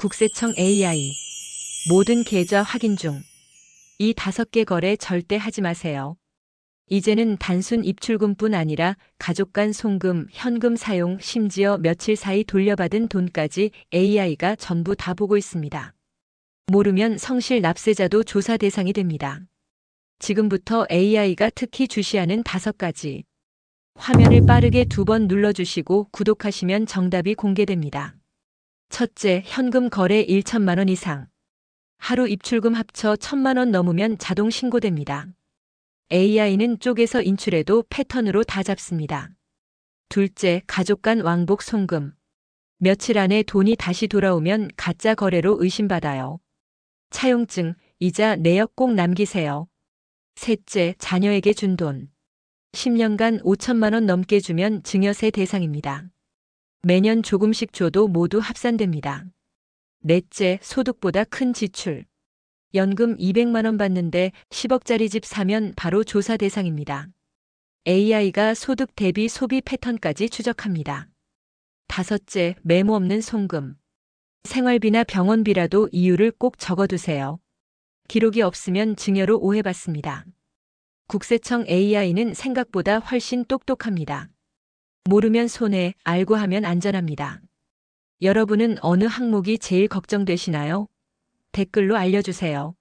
국세청 AI 모든 계좌 확인 중. 이 다섯 개 거래 절대 하지 마세요. 이제는 단순 입출금뿐 아니라 가족 간 송금, 현금 사용, 심지어 며칠 사이 돌려받은 돈까지 AI가 전부 다 보고 있습니다. 모르면 성실 납세자도 조사 대상이 됩니다. 지금부터 AI가 특히 주시하는 다섯 가지. 화면을 빠르게 두 번 눌러주시고 구독하시면 정답이 공개됩니다. 첫째, 현금 거래 1천만 원 이상. 하루 입출금 합쳐 1천만 원 넘으면 자동 신고됩니다. AI는 쪽에서 인출해도 패턴으로 다 잡습니다. 둘째, 가족 간 왕복 송금. 며칠 안에 돈이 다시 돌아오면 가짜 거래로 의심받아요. 차용증, 이자, 내역 꼭 남기세요. 셋째, 자녀에게 준 돈. 10년간 5천만 원 넘게 주면 증여세 대상입니다. 매년 조금씩 줘도 모두 합산됩니다. 넷째, 소득보다 큰 지출. 연금 200만 원 받는데 10억짜리 집 사면 바로 조사 대상입니다. AI가 소득 대비 소비 패턴까지 추적합니다. 다섯째, 메모 없는 송금. 생활비나 병원비라도 이유를 꼭 적어두세요. 기록이 없으면 증여로 오해받습니다. 국세청 AI는 생각보다 훨씬 똑똑합니다. 모르면 손해, 알고 하면 안전합니다. 여러분은 어느 항목이 제일 걱정되시나요? 댓글로 알려주세요.